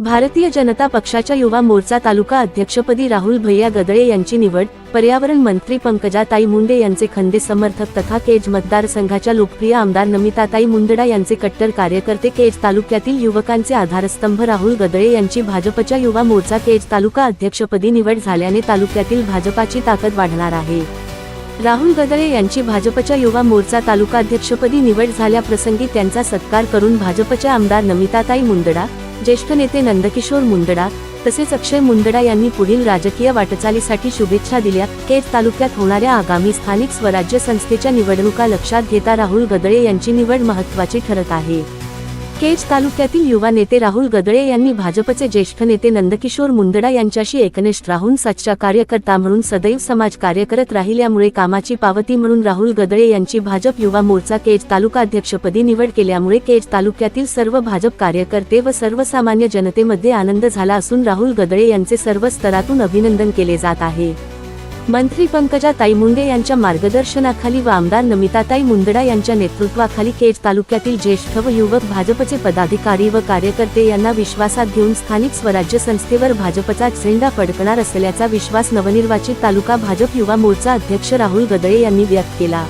भारतीय जनता पक्षाच्या युवा मोर्चा तालुका अध्यक्षपदी राहुल भैया गदळे यांची निवड पर्यावरण मंत्री पंकजाताई मुंडे यांचे खंदे समर्थक तथा केज मतदारसंघाच्या लोकप्रिय आमदार नमिताताई मुंदडा यांचे कट्टर कार्यकर्ते केज तालुक्यातील युवकांचे आधारस्तंभ राहुल गदळे यांची भाजपच्या युवा मोर्चा केज तालुका अध्यक्षपदी निवड झाल्याने तालुक्यातील भाजपाची ताकद वाढणार आहे. राहुल गदळे यांची भाजपच्या युवा मोर्चा तालुकाध्यक्षपदी निवड झाल्याप्रसंगी त्यांचा सत्कार करून भाजपच्या आमदार नमिताताई मुंदडा ज्येष्ठ नेते नंदकिशोर मुंदडा तसेच अक्षय मुंदडा यांनी पुढील राजकीय वाटचालीसाठी शुभेच्छा दिल्या. केज तालुक्यात होणाऱ्या आगामी स्थानिक स्वराज्य संस्थेच्या निवडणुका लक्षात घेता राहुल गदळे यांची निवड महत्त्वाची ठरत आहे. केज तालुक्यातील युवा नेते राहुल गदळे यांनी भाजपचे ज्येष्ठ नेते नंदकिशोर मुंदडा यांच्याशी एकनिष्ठ राहून सच्चा कार्यकर्ता म्हणून सदैव समाज कार्य करत राहिल्यामुळे कामाची पावती म्हणून राहुल गदळे यांची भाजप युवा मोर्चा केज तालुकाध्यक्षपदी निवड केल्यामुळे केज तालुक्यातील सर्व भाजप कार्यकर्ते व सर्वसामान्य जनतेमध्ये आनंद झाला असून राहुल गदळे यांचे सर्व स्तरातून अभिनंदन केले जात आहे. मंत्री पंकजाताई मुंडे यांच्या मार्गदर्शनाखाली व आमदार नमिताताई मुंदडा यांच्या नेतृत्वाखाली केज तालुक्यातील ज्येष्ठ व युवक भाजपचे पदाधिकारी व कार्यकर्ते यांना विश्वासात घेऊन स्थानिक स्वराज्य संस्थेवर भाजपचा झेंडा फडकणार असल्याचा विश्वास नवनिर्वाचित तालुका भाजप युवा मोर्चा अध्यक्ष राहुल गदळे यांनी व्यक्त केला.